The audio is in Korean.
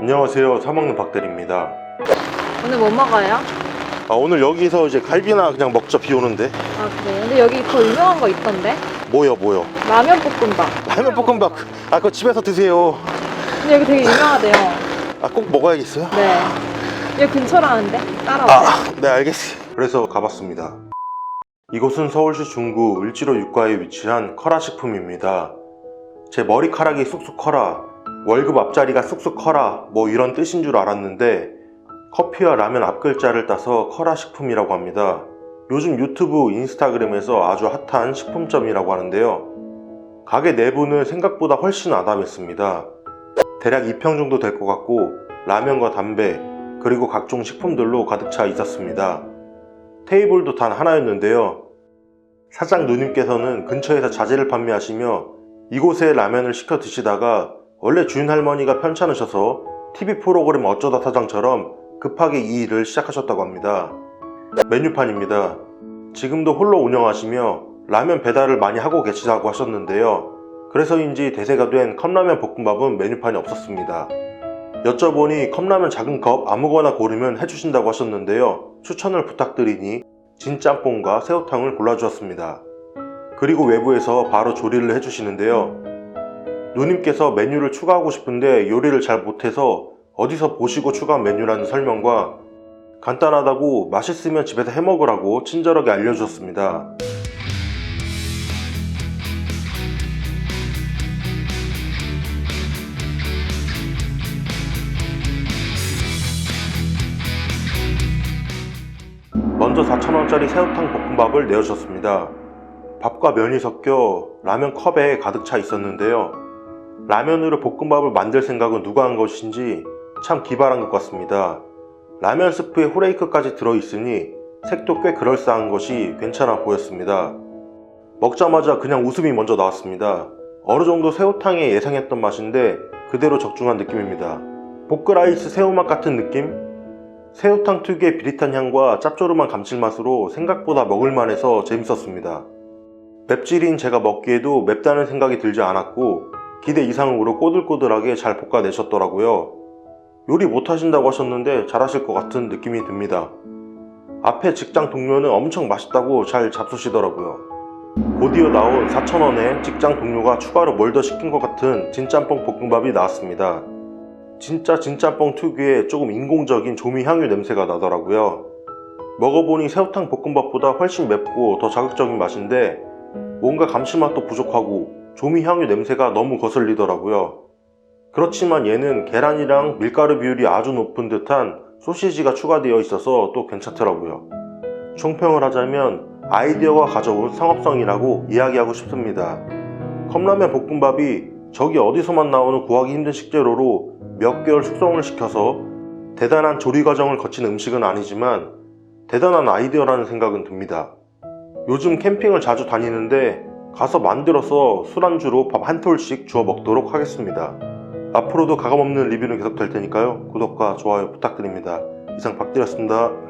안녕하세요. 사먹는 박대리입니다. 오늘 뭐 먹어요? 아, 오늘 여기서 이제 갈비나 그냥 먹자 비 오는데. 아 그래 근데 여기 더 유명한 거 있던데? 뭐요, 뭐요? 라면 볶음밥 라면 볶음밥. 아, 그거 집에서 드세요. 근데 여기 되게 유명하대요 아, 꼭 먹어야겠어요? 네 여기 근처라는데? 따라오세요 아, 네, 알겠어요. 그래서 가봤습니다. 이곳은 서울시 중구 을지로 육가에 위치한 커라 식품입니다. 제 머리카락이 쑥쑥 커라, 월급 앞자리가 쑥쑥 커라, 뭐 이런 뜻인 줄 알았는데 커피와 라면 앞글자를 따서 커라 식품이라고 합니다. 요즘 유튜브, 인스타그램에서 아주 핫한 식품점이라고 하는데요. 가게 내부는 생각보다 훨씬 아담했습니다. 대략 2평 정도 될 것 같고 라면과 담배, 그리고 각종 식품들로 가득 차 있었습니다. 테이블도 단 하나였는데요. 사장 누님께서는 근처에서 자재를 판매하시며 이곳에 라면을 시켜 드시다가 원래 주인 할머니가 편찮으셔서 TV 프로그램 어쩌다 사장처럼 급하게 이 일을 시작하셨다고 합니다. 메뉴판입니다. 지금도 홀로 운영하시며 라면 배달을 많이 하고 계시다고 하셨는데요. 그래서인지 대세가 된 컵라면 볶음밥은 메뉴판이 없었습니다. 여쭤보니 컵라면 작은 컵 아무거나 고르면 해주신다고 하셨는데요. 추천을 부탁드리니 진짬뽕과 새우탕을 골라주었습니다. 그리고 외부에서 바로 조리를 해주시는데요. 누님께서 메뉴를 추가하고 싶은데 요리를 잘 못해서 어디서 보시고 추가한 메뉴라는 설명과 간단하다고 맛있으면 집에서 해먹으라고 친절하게 알려주셨습니다. 먼저 4,000원짜리 새우탕 볶음밥을 내어주셨습니다. 밥과 면이 섞여 라면 컵에 가득 차 있었는데요. 라면으로 볶음밥을 만들 생각은 누가 한 것인지 참 기발한 것 같습니다. 라면 스프에 후레이크까지 들어있으니 색도 꽤 그럴싸한 것이 괜찮아 보였습니다. 먹자마자 그냥 웃음이 먼저 나왔습니다. 어느 정도 새우탕에 예상했던 맛인데 그대로 적중한 느낌입니다. 볶으라이스 새우맛 같은 느낌? 새우탕 특유의 비릿한 향과 짭조름한 감칠맛으로 생각보다 먹을만해서 재밌었습니다. 맵찔인 제가 먹기에도 맵다는 생각이 들지 않았고 기대 이상으로 꼬들꼬들하게 잘 볶아내셨더라고요. 요리 못하신다고 하셨는데 잘하실 것 같은 느낌이 듭니다. 앞에 직장 동료는 엄청 맛있다고 잘 잡수시더라고요. 곧이어 나온 4,000원에 직장 동료가 추가로 뭘 더 시킨 것 같은 진짬뽕 볶음밥이 나왔습니다. 진짜 진짬뽕 특유의 조금 인공적인 조미 향유 냄새가 나더라고요. 먹어보니 새우탕 볶음밥보다 훨씬 맵고 더 자극적인 맛인데 뭔가 감칠맛도 부족하고 조미 향유 냄새가 너무 거슬리더라고요. 그렇지만 얘는 계란이랑 밀가루 비율이 아주 높은 듯한 소시지가 추가되어 있어서 또 괜찮더라고요. 총평을 하자면 아이디어가 가져온 상업성이라고 이야기하고 싶습니다. 컵라면 볶음밥이 저기 어디서만 나오는 구하기 힘든 식재료로 몇 개월 숙성을 시켜서 대단한 조리 과정을 거친 음식은 아니지만 대단한 아이디어라는 생각은 듭니다. 요즘 캠핑을 자주 다니는데 가서 만들어서 술안주로 밥 한 톨씩 주워 먹도록 하겠습니다. 앞으로도 가감없는 리뷰는 계속 될 테니까요. 구독과 좋아요 부탁드립니다. 이상 박디였습니다.